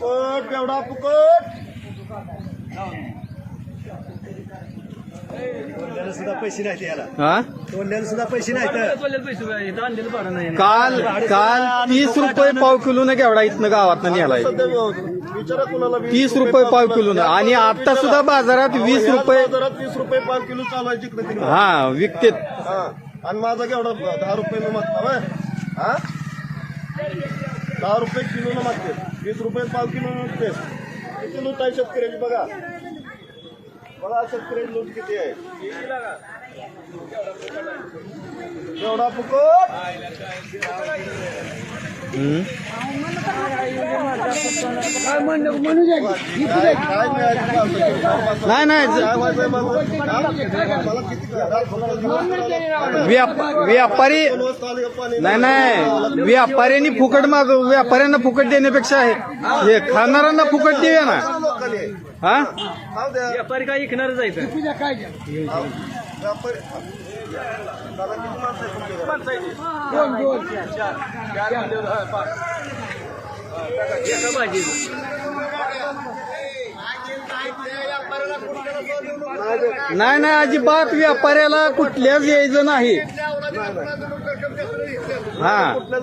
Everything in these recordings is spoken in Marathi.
फुकट केवढा फुकट. सुद्धा पैसे नाही याला. हा? तोंडाला सुद्धा पैसे नाही काल काल तीस रुपये पाव किलोनं घेवडा इथनं गावातनं न्यायला विचारा कुणाला बी. तीस रुपये पाव किलोनं आणि आता सुद्धा बाजारात वीस रुपये बाजारात वीस रुपये पाव किलो चालू आहे जिकडे तिकडे. हा विकतेत. हा. आणि माझा केवढा दहा रुपये मी? हा? दहा रुपये किलो न मागते. वीस रुपये पाव किलो मागते. किती लूट आहे शेतकऱ्याची बघा. बघा शेतकऱ्याची लूट किती आहे. एवढा फुकट. काय नाही नाही व्यापारी नाही नाही व्यापाऱ्यांनी फुकट माग व्यापाऱ्यांना फुकट देण्यापेक्षा आहे हे खाणाऱ्यांना फुकट देऊया ना. हा. व्यापारी काय इकणार जायचं तुमच्याकडे? भाजी नाही. नाही नाही अजिबात व्यापाऱ्याला कुठल्याच यायचं नाही. हा. कुठल्याच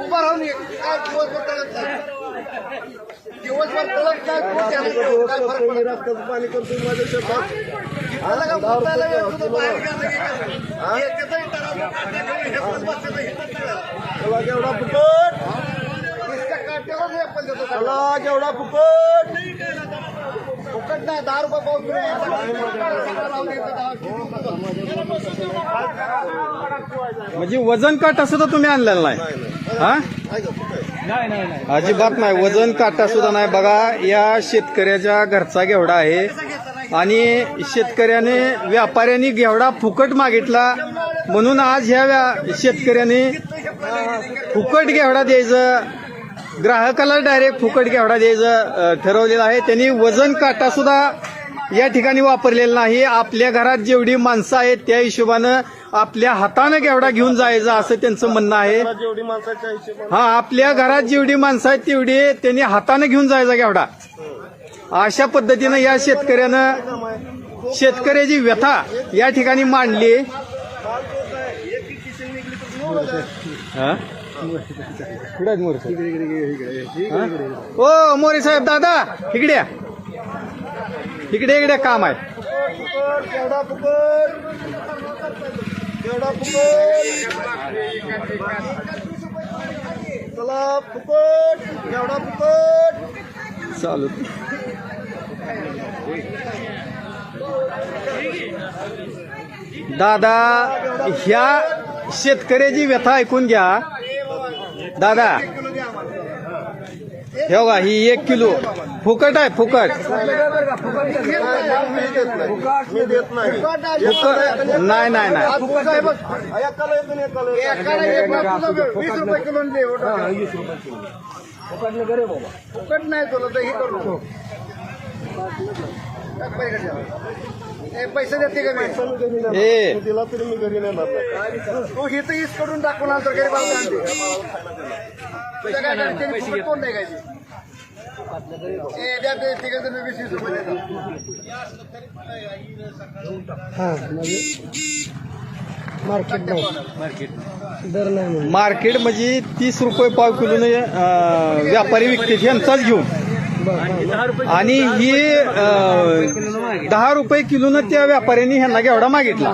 उभा राहून ये. काय दिवसभर तळत नाही. दिवसभर तळत काय फरक पाणी माझ्या शेतात बाहेर फुकट केवढा फुकट फुकट नाही, दहा रुपये पाव किलो लावून येतं, दहा किलो. म्हणजे वजन काटा सुद्धा तुम्ही आणलेला नाही. हा? अजिबात नाही. वजन काटा सुद्धा नाही. बघा या शेतकऱ्याच्या घरचा घेवडा आहे. आणि शेतकऱ्याने व्यापाऱ्यांनी घेवडा फुकट मागितला. म्हणून आज ह्या व्या- शेतकऱ्याने फुकट घेवडा द्यायचं. ग्राहकाला डायरेक्ट फुकट घेवडा द्यायचं ठरवलेलं आहे. त्यांनी वजन काटा सुद्धा या ठिकाणी वापरलेला नाही. आपल्या घरात जेवढी माणसं आहेत त्या हिशोबानं आपल्या हातानं घेवडा घेऊन जायचं असं त्यांचं म्हणणं आहे. हा आपल्या घरात जेवढी माणसं आहेत तेवढी त्यांनी हाताने घेऊन जायचा घेवडा. अशा पद्धतीनं या शेतकऱ्यानं शेतकऱ्याची व्यथा या ठिकाणी मांडली? ओ मोरे साहेब दादा इकडे या. इकडे इकडे काम आहे. फुकट केवढा फुकट केवढा फुकट चला फुकट केवढा फुकट चालू. दादा ह्या शेतकऱ्याची व्यथा ऐकून घ्या. दादा हे बघा ही एक किलो. फुकट आहे फुकट. मी देत नाही नाही. फुकट नाही नाही नाही फुकट नाही. तुला वीस रुपये किलो तर हे करू पैसे द्या. ए, पैसे देते का मी? घरी नाही ए. दिला तरी मी घरी नाही लागला तू हिथं ईस करून टाकून आलं तर अडचणी फुकट कोण नाही काय जण वीस वीस रुपये देतात. मार्केट म्हणजे तीस रुपये पाव किलोने व्यापारी विकते यांचाच घेऊन. आणि ही दहा रुपये किलोनं त्या व्यापाऱ्यांनी ह्यांना घेवडा मागितला.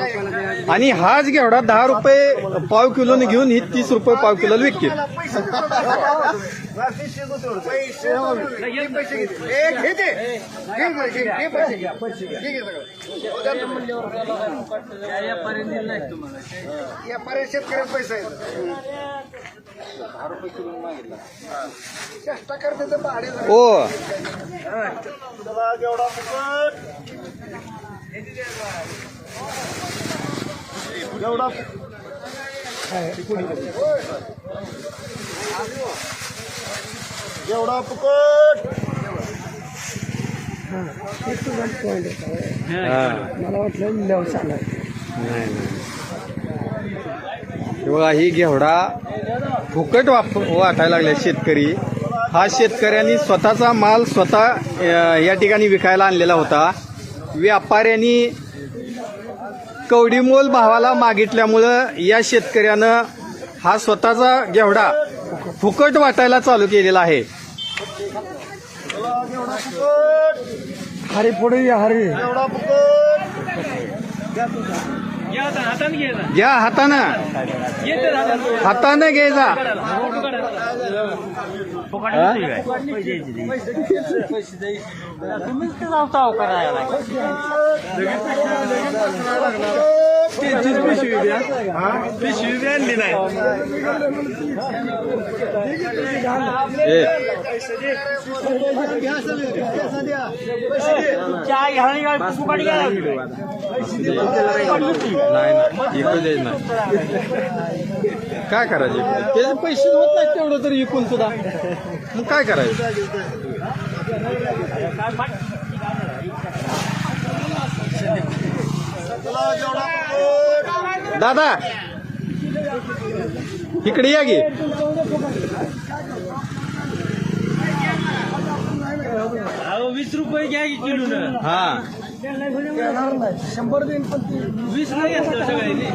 आणि हाच घेवडा दहा रुपये पाव किलोने घेऊन ही तीस रुपये पाव किलोला विकते पैसे या पैसा ओ. एवढा जेवढा फुकट जेवढा जेवढा फुकट. मला वाटलं व्यवसाय हे बघा ही घेवडा फुकट वाप वाटायला लागले शेतकरी. हा शेतकऱ्यांनी स्वतःचा माल स्वतः या ठिकाणी विकायला आणलेला होता. व्यापाऱ्यांनी कवडीमोल भावाला मागितल्यामुळं या शेतकऱ्यानं हा स्वतःचा घेवडा फुकट वाटायला चालू केलेला आहे. हरी पुढे या हरी. घ्या हाताने हातानं. ये तर हाताने हातानं घ्यायचा फुकट घ्या नाही नाही नाही। काय करायचे? त्याचे पैसे होत नाहीत तेवढं तरी विकून सुद्धा. मग काय करायचं? दादा इकडे या की अहो वीस रुपये घ्या की किलो ना हा. शंभर दिन वीस नाही घेतलं सगळ्यांनी.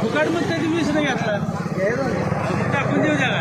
फुकट मग कधी वीस नाही घेतला. टाकून देऊ द्या का?